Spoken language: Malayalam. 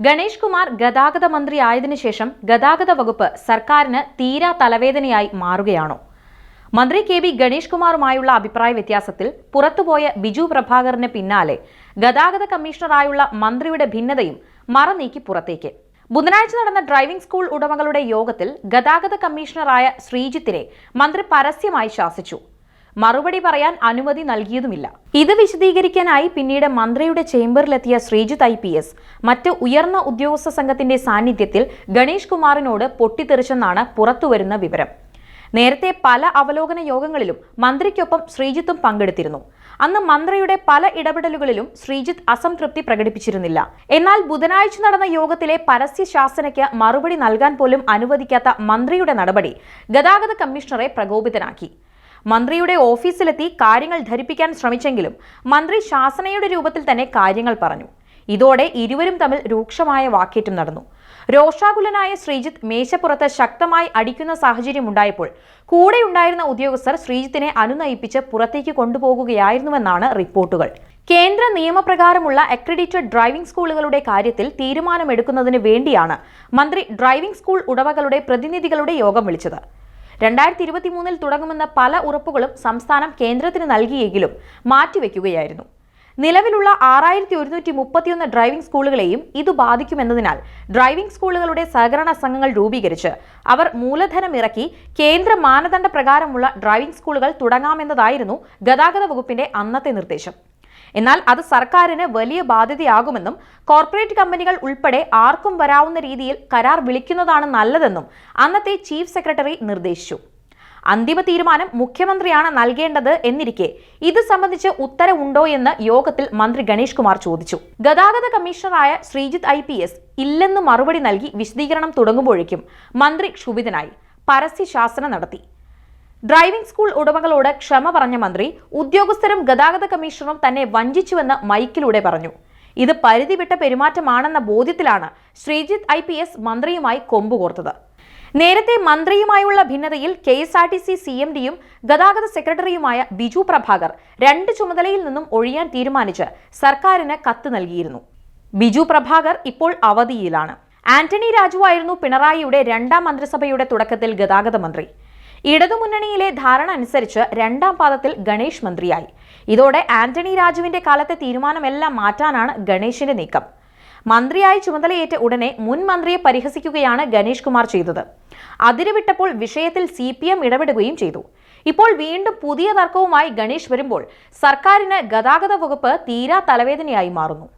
ഗണേഷ് കുമാർ ഗതാഗത മന്ത്രി ആയതിനു ശേഷം ഗതാഗത വകുപ്പ് സർക്കാരിന് തീരാ തലവേദനയായി മാറുകയാണോ? മന്ത്രി കെ ബി ഗണേഷ് കുമാറുമായുള്ള അഭിപ്രായ വ്യത്യാസത്തിൽ പുറത്തുപോയ ബിജു പ്രഭാകറിന് പിന്നാലെ ഗതാഗത കമ്മീഷണറായുള്ള മന്ത്രിയുടെ ഭിന്നതയും മറനീക്കി പുറത്തേക്ക്. ബുധനാഴ്ച നടന്ന ഡ്രൈവിംഗ് സ്കൂൾ ഉടമകളുടെ യോഗത്തിൽ ഗതാഗത കമ്മീഷണറായ ശ്രീജിത്തിനെ മന്ത്രി പരസ്യമായി ശാസിച്ചു. മറുപടി പറയാൻ അനുമതി നൽകിയതുമില്ല. ഇത് വിശദീകരിക്കാനായി പിന്നീട് മന്ത്രിയുടെ ചേംബറിലെത്തിയ ശ്രീജിത്ത് ഐ പി എസ്. മറ്റ് ഉയർന്ന ഉദ്യോഗസ്ഥ സംഘത്തിന്റെ സാന്നിധ്യത്തിൽ ഗണേഷ് കുമാറിനോട് പൊട്ടിത്തെറിച്ചെന്നാണ് പുറത്തുവരുന്ന വിവരം. നേരത്തെ പല അവലോകന യോഗങ്ങളിലും മന്ത്രിക്കൊപ്പം ശ്രീജിത്തും പങ്കെടുത്തിരുന്നു. അന്ന് മന്ത്രിയുടെ പല ഇടപെടലുകളിലും ശ്രീജിത്ത് അസംതൃപ്തി പ്രകടിപ്പിച്ചിരുന്നില്ല. എന്നാൽ ബുധനാഴ്ച നടന്ന യോഗത്തിലെ പരസ്യ ശാസനയ്ക്ക് മറുപടി നൽകാൻ പോലും അനുവദിക്കാത്ത മന്ത്രിയുടെ നടപടി ഗതാഗത കമ്മീഷണറെ പ്രകോപിതനാക്കി. മന്ത്രിയുടെ ഓഫീസിലെത്തി കാര്യങ്ങൾ ധരിപ്പിക്കാൻ ശ്രമിച്ചെങ്കിലും മന്ത്രി ശാസനയുടെ രൂപത്തിൽ തന്നെ കാര്യങ്ങൾ പറഞ്ഞു. ഇതോടെ ഇരുവരും തമ്മിൽ രൂക്ഷമായ വാക്കേറ്റം നടന്നു. രോഷാകുലനായ ശ്രീജിത്ത് മേശപ്പുറത്ത് ശക്തമായി അടിക്കുന്ന സാഹചര്യം സാഹചര്യമുണ്ടായപ്പോൾ കൂടെയുണ്ടായിരുന്ന ഉദ്യോഗസ്ഥർ ശ്രീജിത്തിനെ അനുനയിപ്പിച്ച് പുറത്തേക്ക് കൊണ്ടുപോകുകയായിരുന്നുവെന്നാണ് റിപ്പോർട്ടുകൾ. കേന്ദ്ര നിയമപ്രകാരമുള്ള അക്രഡിറ്റഡ് ഡ്രൈവിംഗ് സ്കൂളുകളുടെ കാര്യത്തിൽ തീരുമാനമെടുക്കുന്നതിന് വേണ്ടിയാണ് മന്ത്രി ഡ്രൈവിംഗ് സ്കൂൾ ഉടമകളുടെ പ്രതിനിധികളുടെ യോഗം വിളിച്ചത്. രണ്ടായിരത്തി ഇരുപത്തി മൂന്നിൽ തുടങ്ങുമെന്ന പല ഉറപ്പുകളും സംസ്ഥാനം കേന്ദ്രത്തിന് നൽകിയെങ്കിലും മാറ്റിവെക്കുകയായിരുന്നു. നിലവിലുള്ള ആറായിരത്തി ഒരുന്നൂറ്റി മുപ്പത്തിയൊന്ന് ഡ്രൈവിംഗ് സ്കൂളുകളെയും ഇത് ബാധിക്കുമെന്നതിനാൽ ഡ്രൈവിംഗ് സ്കൂളുകളുടെ സഹകരണ സംഘങ്ങൾ രൂപീകരിച്ച് അവർ മൂലധനം ഇറക്കി കേന്ദ്ര മാനദണ്ഡ പ്രകാരമുള്ള ഡ്രൈവിംഗ് സ്കൂളുകൾ തുടങ്ങാമെന്നതായിരുന്നു ഗതാഗത വകുപ്പിന്റെ അന്നത്തെ നിർദ്ദേശം. എന്നാൽ അത് സർക്കാരിന് വലിയ ബാധ്യതയാകുമെന്നും കോർപ്പറേറ്റ് കമ്പനികൾ ഉൾപ്പെടെ ആർക്കും വരാവുന്ന രീതിയിൽ കരാർ വിളിക്കുന്നതാണ് നല്ലതെന്നും അന്നത്തെ ചീഫ് സെക്രട്ടറി നിർദ്ദേശിച്ചു. അന്തിമ തീരുമാനം മുഖ്യമന്ത്രിയാണ് നൽകേണ്ടത് എന്നിരിക്കെ ഇത് സംബന്ധിച്ച് ഉത്തരവുണ്ടോ എന്ന് യോഗത്തിൽ മന്ത്രി ഗണേഷ് കുമാർ ചോദിച്ചു. ഗതാഗത കമ്മീഷണറായ ശ്രീജിത്ത് ഐ പി എസ് ഇല്ലെന്ന് മറുപടി നൽകി വിശദീകരണം തുടങ്ങുമ്പോഴേക്കും മന്ത്രി ക്ഷുഭിതനായി. പരസ്യ ശാസന നടത്തി. ഡ്രൈവിംഗ് സ്കൂൾ ഉടമകളോട് ക്ഷമ പറഞ്ഞ മന്ത്രി ഉദ്യോഗസ്ഥരും ഗതാഗത കമ്മീഷണറും തന്നെ വഞ്ചിച്ചുവെന്ന് മൈക്കിലൂടെ പറഞ്ഞു. ഇത് പരിധിവിട്ട പെരുമാറ്റമാണെന്ന ബോധ്യത്തിലാണ് ശ്രീജിത്ത് ഐ പി എസ് മന്ത്രിയുമായി കൊമ്പുകോർത്തത്. നേരത്തെ മന്ത്രിയുമായുള്ള ഭിന്നതയിൽ K S R T C C M ഡിയും ഗതാഗത സെക്രട്ടറിയുമായ ബിജു പ്രഭാകർ രണ്ട് ചുമതലയിൽ നിന്നും ഒഴിയാൻ തീരുമാനിച്ച് സർക്കാരിന് കത്ത് നൽകിയിരുന്നു. ബിജു പ്രഭാകർ ഇപ്പോൾ അവധിയിലാണ്. ആന്റണി രാജുവായിരുന്നു പിണറായിയുടെ രണ്ടാം മന്ത്രിസഭയുടെ തുടക്കത്തിൽ ഗതാഗത മന്ത്രി. ഇടതുമുന്നണിയിലെ ധാരണ അനുസരിച്ച് രണ്ടാം പാദത്തിൽ ഗണേഷ് മന്ത്രിയായി. ഇതോടെ ആന്റണി രാജുവിന്റെ കാലത്തെ തീരുമാനമെല്ലാം മാറ്റാനാണ് ഗണേഷിന്റെ നീക്കം. മന്ത്രിയായി ചുമതലയേറ്റ ഉടനെ മുൻ മന്ത്രിയെ പരിഹസിക്കുകയാണ് ഗണേഷ് കുമാർ ചെയ്തത്. അതിരുവിട്ടപ്പോൾ വിഷയത്തിൽ സി പി എം ഇടപെടുകയും ചെയ്തു. ഇപ്പോൾ വീണ്ടും പുതിയ തർക്കവുമായി ഗണേഷ് വരുമ്പോൾ സർക്കാരിന് ഗതാഗത വകുപ്പ് തീരാ തലവേദനയായി മാറുന്നു.